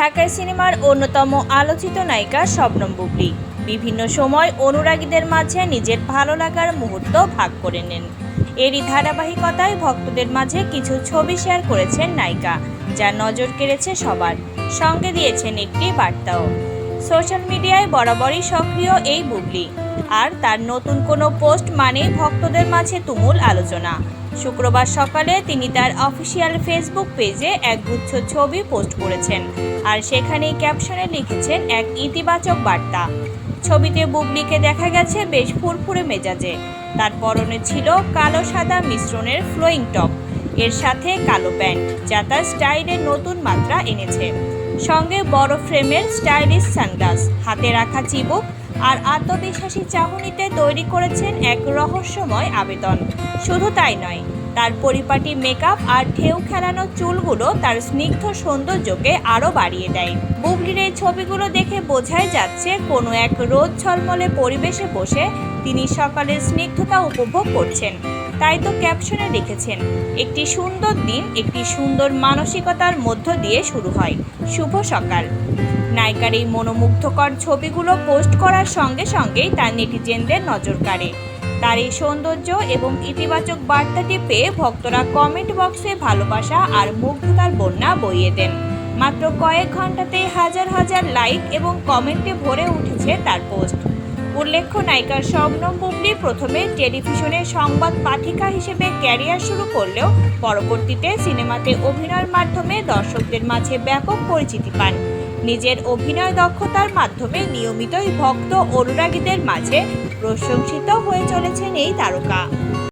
ঢাকার সিনেমার অন্যতম আলোচিত নায়িকা শবনম বুবলি। বিভিন্ন সময় অনুরাগীদের মাঝে নিজের ভালো লাগার মুহূর্ত ভাগ করে নেন। এরই ধারাবাহিকতায় ভক্তদের মাঝে কিছু ছবি শেয়ার করেছেন নায়িকা, যা নজর কেড়েছে সবার। সঙ্গে দিয়েছেন একটি বার্তাও। সোশ্যাল মিডিয়ায় বরাবরই সক্রিয় এই বুবলি। আর তার নতুন কোনো পোস্ট মানেই ভক্তদের মাঝে তুমুল আলোচনা। শুক্রবার সকালে তিনি তার অফিসিয়াল ফেসবুক পেজে এক গুচ্ছ ছবি পোস্ট করেছেন আর সেখানেই ক্যাপশনে লিখেছেন এক ইতিবাচক বার্তা। ছবিতে বুবলিকে দেখা গেছে বেশ ফুরফুরে মেজাজে। তার পরনে ছিল কালো সাদা মিশ্রণের ফ্লোয়িং টপ। এর সাথে কালো প্যান্ট, যা তার স্টাইলের নতুন মাত্রা এনেছে। সঙ্গে বড় ফ্রেমের স্টাইলিশ সানগ্লাস, হাতে রাখা চিবুক আর আত্মবিশ্বাসী চাহনিতে তৈরি করেছেন এক রহস্যময় আবেদন। শুধু তাই নয়, তার পরিপাটি মেকআপ আর ঢেউ খেলানো চুলগুলো তার স্নিগ্ধ সৌন্দর্যকে আরও বাড়িয়ে দেয়। বুবলির এই ছবিগুলো দেখে বোঝাই যাচ্ছে, কোনো এক রোদ ঝলমলে পরিবেশে বসে তিনি সকালের স্নিগ্ধতা উপভোগ করছেন। তাই তো ক্যাপশনে লিখেছেন, একটি সুন্দর দিন, একটি সুন্দর মানসিকতার মধ্য দিয়ে শুরু হয়। শুভ সকাল। নায়িকার এই মনোমুগ্ধকর ছবিগুলো পোস্ট করার সঙ্গে সঙ্গেই তার নেটিজেনদের নজর কাড়ে। তার এই সৌন্দর্য এবং ইতিবাচক বার্তাটি পেয়ে ভক্তরা কমেন্ট বক্সে ভালোবাসা আর মুগ্ধতার বন্যা বইয়ে দেন। মাত্র কয়েক ঘন্টাতেই হাজার হাজার লাইক এবং কমেন্টে ভরে উঠেছে তার পোস্ট উল্লেখ্য, নায়িকার শবনম বুবলি প্রথমে টেলিভিশনে সংবাদ পাঠিকা হিসেবে ক্যারিয়ার শুরু করলেও পরবর্তীতে সিনেমাতে অভিনয়ের মাধ্যমে দর্শকদের মাঝে ব্যাপক পরিচিতি পান। নিজের অভিনয় দক্ষতার মাধ্যমে নিয়মিতই ভক্ত অনুরাগীদের মাঝে প্রশংসিত হয়ে চলেছেন এই তারকা।